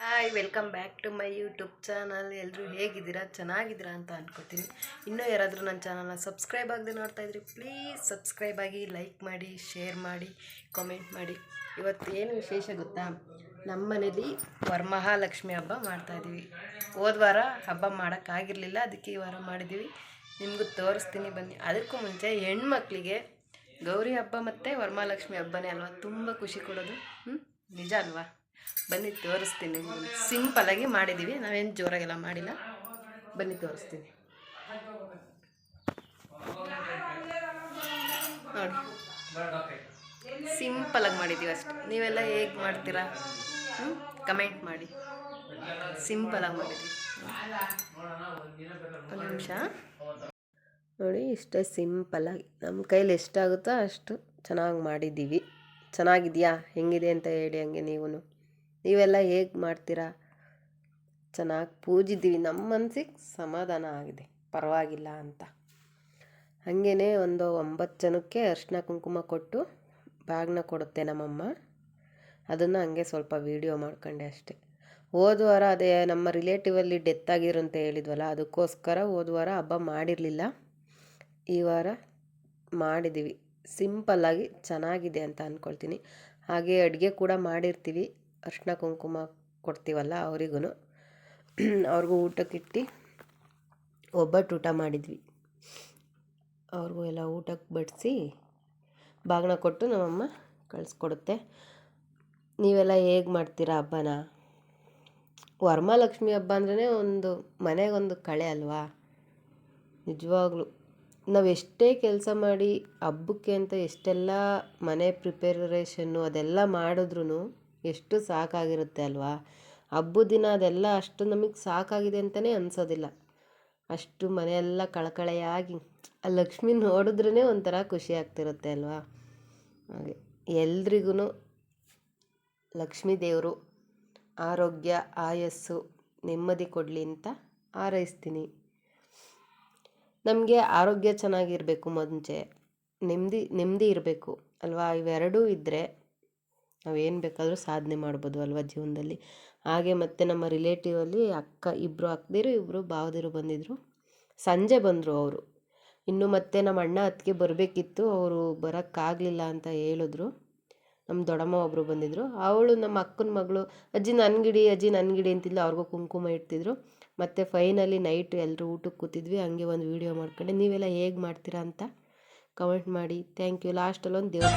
Hi, welcome back to my YouTube channel. ಎಲ್ಲರೂ ಹೇಗಿದ್ದೀರಾ? ಚೆನ್ನಾಗಿದ್ದೀರಾ ಅಂತ ಅನ್ಕೋತೀನಿ. ಇನ್ನೂ ಯಾರಾದರೂ ನನ್ನ ಚಾನಲ್ನ ಸಬ್ಸ್ಕ್ರೈಬ್ ಆಗದೆ ನೋಡ್ತಾ ಇದ್ರಿ ಪ್ಲೀಸ್ ಸಬ್ಸ್ಕ್ರೈಬ್ ಆಗಿ ಲೈಕ್ ಮಾಡಿ, ಶೇರ್ ಮಾಡಿ, ಕಾಮೆಂಟ್ ಮಾಡಿ. ಇವತ್ತು ಏನು ವಿಶೇಷ ಗೊತ್ತಾ? ನಮ್ಮ ಮನೇಲಿ ವರಮಹಾಲಕ್ಷ್ಮಿ ಹಬ್ಬ ಮಾಡ್ತಾಯಿದ್ದೀವಿ ಹೋದ ವಾರ ಹಬ್ಬ ಮಾಡೋಕ್ಕಾಗಿರಲಿಲ್ಲ ಅದಕ್ಕೆ ಈ ವಾರ ಮಾಡಿದ್ದೀವಿ. ನಿಮಗೂ ತೋರಿಸ್ತೀನಿ, ಬನ್ನಿ. ಅದಕ್ಕೂ ಮುಂಚೆ ಹೆಣ್ಮಕ್ಳಿಗೆ ಗೌರಿ ಹಬ್ಬ ಮತ್ತು ವರಮಹಾಲಕ್ಷ್ಮಿ ಹಬ್ಬನೇ ಅಲ್ವಾ? ತುಂಬ ಖುಷಿ ಕೊಡೋದು. ನಿಜ ಅಲ್ವಾ? ಬನ್ನಿ ತೋರಿಸ್ತೀನಿ. ಸಿಂಪಲಾಗಿ ಮಾಡಿದ್ದೀವಿ ನಾವೇನು ಜೋರಾಗೆಲ್ಲ ಮಾಡಿಲ್ಲ. ಬನ್ನಿ ತೋರಿಸ್ತೀನಿ. ನೋಡಿ. ಸಿಂಪಲಾಗಿ ಮಾಡಿದ್ದೀವಿ ಅಷ್ಟೆ. ನೀವೆಲ್ಲ ಹೇಗೆ ಮಾಡ್ತೀರಾ? ಕಮೆಂಟ್ ಮಾಡಿ. ಸಿಂಪಲಾಗಿ ಮಾಡಿದ್ದೀವಿ ಒಂದು ನಿಮಿಷ. ನೋಡಿ, ಇಷ್ಟೇ ಸಿಂಪಲಾಗಿ ನಮ್ಮ ಕೈಲಿ ಎಷ್ಟಾಗುತ್ತೋ ಅಷ್ಟು ಚೆನ್ನಾಗಿ ಮಾಡಿದ್ದೀವಿ ಚೆನ್ನಾಗಿದೆಯಾ? ಹೆಂಗಿದೆ ಅಂತ ಹೇಳಿ ಹಂಗೆ ನೀವು ನೀವೆಲ್ಲ ಹೇಗೆ ಮಾಡ್ತೀರಾ? ಚೆನ್ನಾಗಿ ಪೂಜಿದ್ದೀವಿ. ನಮ್ಮ ಮನ್ಸಿಗೆ ಸಮಾಧಾನ ಆಗಿದೆ. ಪರವಾಗಿಲ್ಲ ಅಂತ. ಹಾಗೇ ಒಂದು ಒಂಬತ್ತು ಜನಕ್ಕೆ ಅರ್ಶಿನ ಕುಂಕುಮ ಕೊಟ್ಟು ಬ್ಯಾಗ್ನ ಕೊಡುತ್ತೆ ನಮ್ಮಮ್ಮ. ಅದನ್ನು ಹಂಗೆ ಸ್ವಲ್ಪ ವೀಡಿಯೋ ಮಾಡ್ಕೊಂಡೆ ಅಷ್ಟೆ. ಹೋದ ವಾರ ಅದೇ ನಮ್ಮ ರಿಲೇಟಿವಲ್ಲಿ ಡೆತ್ ಆಗಿರು ಅಂತ ಹೇಳಿದ್ವಲ್ಲ, ಅದಕ್ಕೋಸ್ಕರ ಹೋದ ವಾರ ಹಬ್ಬ ಮಾಡಿರಲಿಲ್ಲ. ಈ ವಾರ ಮಾಡಿದ್ದೀವಿ. ಸಿಂಪಲ್ಲಾಗಿ ಚೆನ್ನಾಗಿದೆ ಅಂತ ಅಂದ್ಕೊಳ್ತೀನಿ ಹಾಗೆ ಅಡುಗೆ ಕೂಡ ಮಾಡಿರ್ತೀವಿ. ಅರ್ಶಿನ ಕುಂಕುಮ ಕೊಡ್ತೀವಲ್ಲ ಅವರಿಗೂ ಅವ್ರಿಗೂ ಊಟಕ್ಕಿಟ್ಟು ಒಬ್ಬಟ್ಟು ಊಟ ಮಾಡಿದ್ವಿ. ಅವ್ರಿಗೂ ಎಲ್ಲ ಊಟಕ್ಕೆ ಬಡಿಸಿ ಬಾಗಿನ ಕೊಟ್ಟು ನಮ್ಮಮ್ಮ ಕಳಿಸ್ಕೊಡುತ್ತೆ. ನೀವೆಲ್ಲ ಹೇಗೆ ಮಾಡ್ತೀರಾ ಹಬ್ಬನ? ವರಮಹಾಲಕ್ಷ್ಮಿ ಹಬ್ಬ ಅಂದ್ರೇ ಒಂದು ಮನೆಗೊಂದು ಕಳೆ ಅಲ್ವಾ? ನಿಜವಾಗ್ಲೂ. ನಾವು ಎಷ್ಟೇ ಕೆಲಸ ಮಾಡಿ ಹಬ್ಬಕ್ಕೆ ಅಂತ ಎಷ್ಟೆಲ್ಲ ಮನೆ ಪ್ರಿಪೇರೇಷನ್ನು ಅದೆಲ್ಲ ಮಾಡಿದ್ರೂ ಎಷ್ಟು ಸಾಕಾಗಿರುತ್ತೆ ಅಲ್ವಾ? ಹಬ್ಬದ ದಿನ ಅದೆಲ್ಲ ಅಷ್ಟು ನಮಗೆ ಸಾಕಾಗಿದೆ ಅಂತಲೇ ಅನಿಸೋದಿಲ್ಲ. ಅಷ್ಟು ಮನೆಯೆಲ್ಲ ಕಳಕಳೆಯಾಗಿ, ಆ ಲಕ್ಷ್ಮಿ ನೋಡಿದ್ರೇ ಒಂಥರ ಖುಷಿ ಆಗ್ತಿರುತ್ತೆ ಅಲ್ವಾ? ಹಾಗೆ ಎಲ್ರಿಗೂ ಲಕ್ಷ್ಮೀ ದೇವರು, ಆರೋಗ್ಯ, ಆಯಸ್ಸು ನೆಮ್ಮದಿ ಕೊಡಲಿ ಅಂತ ಹಾರೈಸ್ತೀನಿ. ನಮಗೆ ಆರೋಗ್ಯ ಚೆನ್ನಾಗಿರಬೇಕು ಮುಂಚೆ. ನೆಮ್ಮದಿ ನೆಮ್ಮದಿ ಇರಬೇಕು ಅಲ್ವಾ? ಇವೆರಡೂ ಇದ್ದರೆ ನಾವೇನು ಬೇಕಾದರೂ ಸಾಧನೆ ಮಾಡ್ಬೋದು ಅಲ್ವಾ ಜೀವನದಲ್ಲಿ. ಹಾಗೆ ಮತ್ತು ನಮ್ಮ ರಿಲೇಟಿವಲ್ಲಿ ಅಕ್ಕ ಇಬ್ಬರು ಅಕ್ಕದಿರು ಇಬ್ಬರು ಭಾವದಿರು ಬಂದಿದ್ದರು ಸಂಜೆ ಬಂದರು ಅವರು. ಇನ್ನು ಮತ್ತೆ ನಮ್ಮ ಅಣ್ಣ ಅತ್ತಿಗೆ ಬರಬೇಕಿತ್ತು, ಅವರು ಬರೋಕ್ಕಾಗಲಿಲ್ಲ ಅಂತ ಹೇಳಿದ್ರು. ನಮ್ಮ ದೊಡ್ಡಮ್ಮ ಒಬ್ಬರು ಬಂದಿದ್ದರು ಅವಳು ನಮ್ಮ ಅಕ್ಕನ ಮಗಳು, ಅಜ್ಜಿ ನನ್ಗಿಡಿ ಅಜ್ಜಿ ನನ್ಗಿಡಿ ಅಂತಿದ್ಲು. ಅವ್ರಿಗೂ ಕುಂಕುಮ ಇಡ್ತಿದ್ರು. ಮತ್ತು ಫೈನಲಿ ನೈಟ್ ಎಲ್ಲರೂ ಊಟಕ್ಕೆ ಕೂತಿದ್ವಿ. ಹಂಗೆ ಒಂದು ವೀಡಿಯೋ ಮಾಡ್ಕೊಂಡೆ. ನೀವೆಲ್ಲ ಹೇಗೆ ಮಾಡ್ತೀರಾ ಅಂತ ಕಮೆಂಟ್ ಮಾಡಿ. ಥ್ಯಾಂಕ್ ಯು ಲಾಸ್ಟಲ್ಲಿ ಒಂದು ದೇವ್ರ